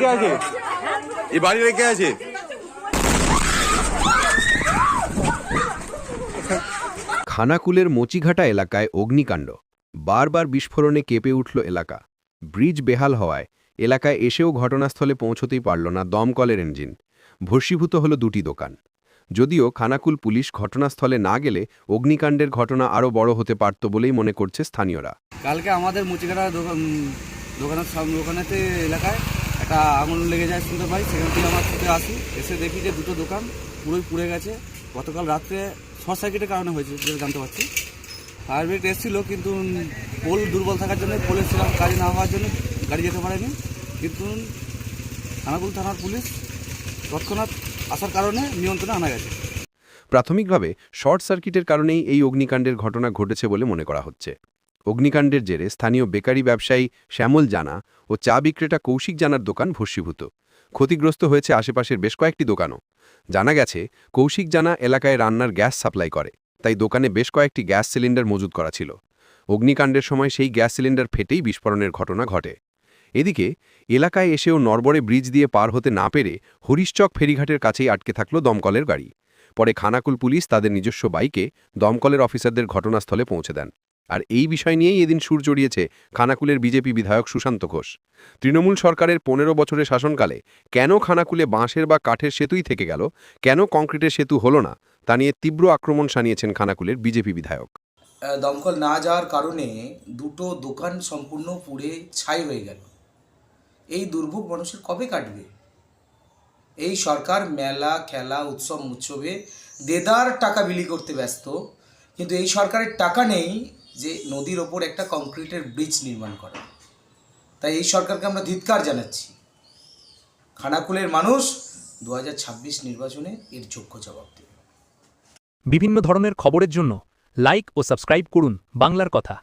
কে আছে? এই বাড়িতে কে আছে? খানাকুলের মচিঘাটা এলাকায় অগ্নিকাণ্ড। বারবার বিস্ফোরণে কেঁপে উঠল এলাকা। ব্রিজ বেহাল হওয়ায় এলাকায় এসেও ঘটনাস্থলে পৌঁছতেই পারল না দমকলের ইঞ্জিন। ভস্মীভূত হল দুটি দোকান। যদিও খানাকুল পুলিশ ঘটনাস্থলে না গেলে অগ্নিকাণ্ডের ঘটনা আরও বড় হতে পারত বলেই মনে করছে স্থানীয়রা। কালকে আমাদের মুচিকাটা দোকান দোকানের সামনে দোকানেতে এলাকায় একটা আগুন লেগে যায় শুনতে পাই, সেখান থেকে আমার ছুটে আসি। এসে দেখি যে দুটো দোকান পুরোই পুড়ে গেছে। গতকাল রাত্রে শর্ট সার্কিটের কারণে হয়েছে যেটা জানতে পারছি। ফায়ার ব্রিগেড এসেছিল, কিন্তু পোল দুর্বল থাকার জন্য পোলের সেরকম কাজ না হওয়ার জন্য গাড়ি যেতে পারেনি। কিন্তু খানাকুল থানার পুলিশ তৎক্ষণাৎ আসার কারণে নিয়ন্ত্রণে আনা গেছে। প্রাথমিকভাবে শর্ট সার্কিটের কারণেই এই অগ্নিকাণ্ডের ঘটনা ঘটেছে বলে মনে করা হচ্ছে। অগ্নিকাণ্ডের জেরে স্থানীয় বেকারি ব্যবসায়ী শ্যামল জানা ও চা বিক্রেতা কৌশিক জানার দোকান ভস্মীভূত। ক্ষতিগ্রস্ত হয়েছে আশেপাশের বেশ কয়েকটি দোকানও। জানা গেছে, কৌশিক জানা এলাকায় রান্নার গ্যাস সাপ্লাই করে, তাই দোকানে বেশ কয়েকটি গ্যাস সিলিন্ডার মজুত করা ছিল। অগ্নিকাণ্ডের সময় সেই গ্যাস সিলিন্ডার ফেটেই বিস্ফোরণের ঘটনা ঘটে। এদিকে, এলাকায় এসেও নরবরে ব্রিজ দিয়ে পার হতে না পেরে হরিশচক ফেরিঘাটের কাছেই আটকে থাকল দমকলের গাড়ি। পরে খানাকুল পুলিশ তাদের নিজস্ব বাইকে দমকলের অফিসারদের ঘটনাস্থলে পৌঁছে দেন। আর এই বিষয় নিয়েই এদিন সুর চড়িয়েছে খানাকুলের বিজেপি বিধায়ক সুশান্ত ঘোষ। তৃণমূল সরকারের পনেরো বছরের শাসনকালে কেন খানাকুলে বাঁশের বা কাঠের সেতুই থেকে গেল, কেন কংক্রিটের সেতু হলো না, তা নিয়ে তীব্র আক্রমণ শানিয়েছেন খানাকুলের বিজেপি বিধায়ক। দমকল না যাওয়ার কারণে দুটো দোকান সম্পূর্ণ পুড়ে ছাই হয়ে গেল। এই দুর্ভোগ মানুষের কবে কাটবে? এই সরকার মেলা, খেলা, উৎসব, উৎসবে দেদার টাকা বিলি করতে ব্যস্ত, কিন্তু এই সরকারের টাকা নেই যে নদীর ওপর একটা কংক্রিটের ব্রিজ নির্মাণ করে। তাই এই সরকারকে আমরা ধিৎকার জানাচ্ছি। খানাকুলের মানুষ দু হাজার ছাব্বিশ নির্বাচনে এর যোগ্য জবাব দেবে। বিভিন্ন ধরনের খবরের জন্য লাইক ও সাবস্ক্রাইব করুন বাংলার কথা।